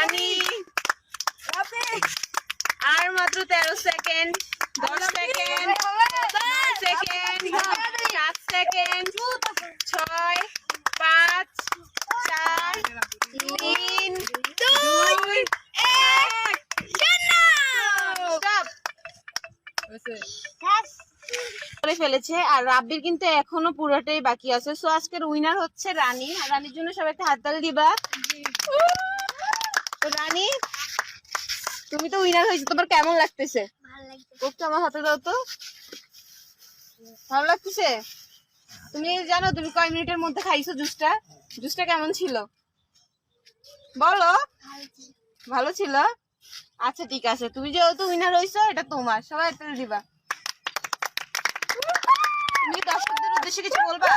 রানী। আর মাত্র তেরো সেকেন্ড দশ সেকেন্ড সেকেন্ড সাত সেকেন্ড ছয় পাঁচ চার তিন দুই এক। করে ফেলেছে আর রাব্বির কিন্তু এখনও পুরোটাই বাকি আছে। সো আজকের উইনার হচ্ছে রানী আর রানীর জন্য সবাই একটা হাততালি দিবা। তুমি তো উইনার হয়েছো তোমার কেমন লাগতেছে? কোকটা আমার হাতে দাও তো। ভালো লাগতেছে? তুমি জানো তুমি কয় মিনিটের মধ্যে খাইছো জুসটা? জুসটা কেমন ছিল? বলো। ভালো ছিল। আচ্ছা ঠিক আছে। তুমি যেহেতু উইনার হয়েছো এটা তোমার। সবাই দিবা। তুমি দর্শকদের উদ্দেশ্যে কিছু বলবা?